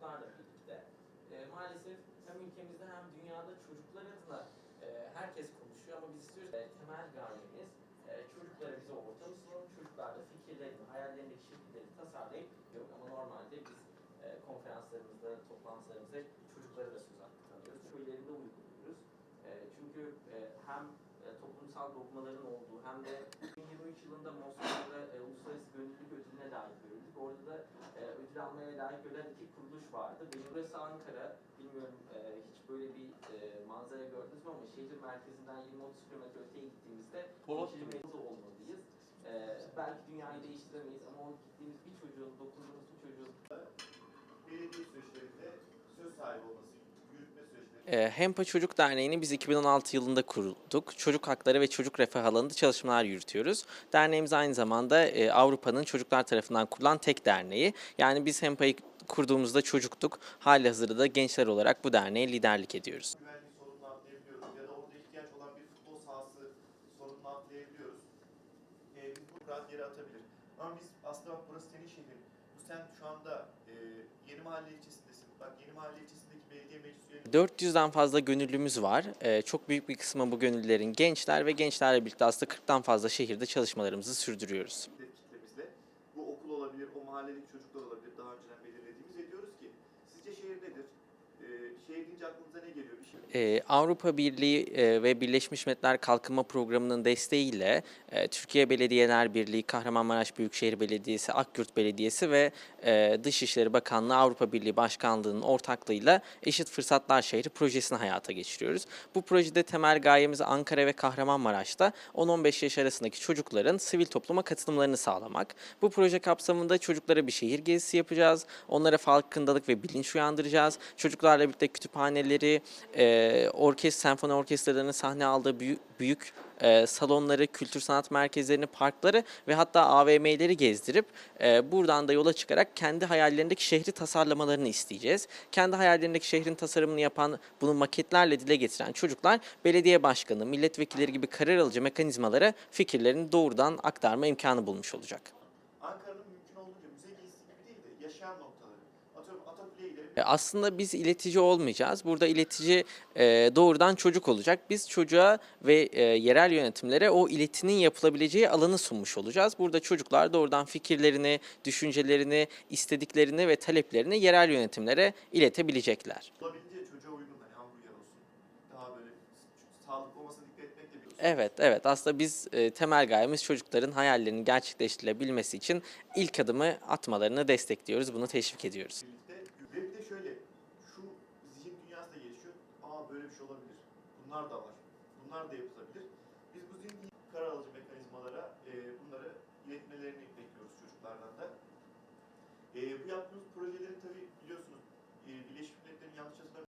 çocuklarla birlikte. E, maalesef hem ülkemizde hem dünyada çocuklar adına e, herkes konuşuyor ama biz istiyoruz e, temel gayemiz e, çocuklara bize ortam sunun, çocuklar da fikirlerini, hayallerindeki şekilleri tasarlayıp yok ama normalde biz e, konferanslarımızda, toplantılarımızda çocuklara da söz hakkı tanıyoruz. Köylerinde uyguluyoruz. E, çünkü e, hem e, toplumsal dogmaların olduğu hem de 2023 yılında Moskova'da layık görülen iki kuruluş vardı. Benim burası Ankara. Bilmiyorum e, hiç böyle bir e, manzara gördünüz mü ama şehir merkezinden 20-30 kilometre öteye gittiğimizde Polat mevzu olmalıyız. E, belki dünyayı değiştiremeyiz ama o gittiğimiz bir çocuğun, dokunduğumuz bir çocuğun belediye süreçlerinde söz sahibi olması, Hempa Çocuk Derneği'ni biz 2016 yılında kurduk. Çocuk hakları ve çocuk refah alanında çalışmalar yürütüyoruz. Derneğimiz aynı zamanda e, Avrupa'nın çocuklar tarafından kurulan tek derneği. Yani biz Hempa'yı kurduğumuzda çocuktuk. Hali hazırda da gençler olarak bu derneğe liderlik ediyoruz. Ee, atabilir. Ama biz aslında burası senin şehrin. Sen şu anda e, Yeni Mahalle ilçesindesin. Bak Yeni Mahalle ilçesindeki belediye meclis üyeleri 400'den fazla gönüllümüz var. Ee, çok büyük bir kısmı bu gönüllülerin gençler ve gençlerle birlikte aslında 40'tan fazla şehirde çalışmalarımızı sürdürüyoruz. kitlemizde bu okul olabilir, o mahalledeki çocuklar Bir şey Ee, Avrupa Birliği e, ve Birleşmiş Milletler Kalkınma Programı'nın desteğiyle e, Türkiye Belediyeler Birliği, Kahramanmaraş Büyükşehir Belediyesi, Akgürt Belediyesi ve e, Dışişleri Bakanlığı Avrupa Birliği Başkanlığı'nın ortaklığıyla Eşit Fırsatlar Şehri projesini hayata geçiriyoruz. Bu projede temel gayemiz Ankara ve Kahramanmaraş'ta 10-15 yaş arasındaki çocukların sivil topluma katılımlarını sağlamak. Bu proje kapsamında çocuklara bir şehir gezisi yapacağız. Onlara farkındalık ve bilinç uyandıracağız. Çocuklarla birlikte kütüphaneleri, e, orkest, senfoni orkestralarının sahne aldığı büyük, büyük e, salonları, kültür sanat merkezlerini, parkları ve hatta AVM'leri gezdirip e, buradan da yola çıkarak kendi hayallerindeki şehri tasarlamalarını isteyeceğiz. Kendi hayallerindeki şehrin tasarımını yapan, bunu maketlerle dile getiren çocuklar belediye başkanı, milletvekilleri gibi karar alıcı mekanizmalara fikirlerini doğrudan aktarma imkanı bulmuş olacak. Ankara'nın mümkün olduğunca müze gezisi gibi değil de yaşayan noktaları. E, Aslında biz iletici olmayacağız. Burada iletici e, doğrudan çocuk olacak. Biz çocuğa ve e, yerel yönetimlere o iletinin yapılabileceği alanı sunmuş olacağız. Burada çocuklar doğrudan fikirlerini, düşüncelerini, istediklerini ve taleplerini yerel yönetimlere iletebilecekler. Olabildiğince Evet, evet. Aslında biz e, temel gayemiz çocukların hayallerinin gerçekleştirilebilmesi için ilk adımı atmalarını destekliyoruz, bunu teşvik ediyoruz. Birlikte, ve de şöyle, şu zihin dünyası da gelişiyor. Aa böyle bir şey olabilir. Bunlar da var. Bunlar da yapılabilir. Biz bu zihin karar alıcı mekanizmalara e, bunları iletmelerini bekliyoruz çocuklardan da. E, bu yaptığımız projelerin tabii biliyorsunuz e, Birleşmiş Milletler'in yanlış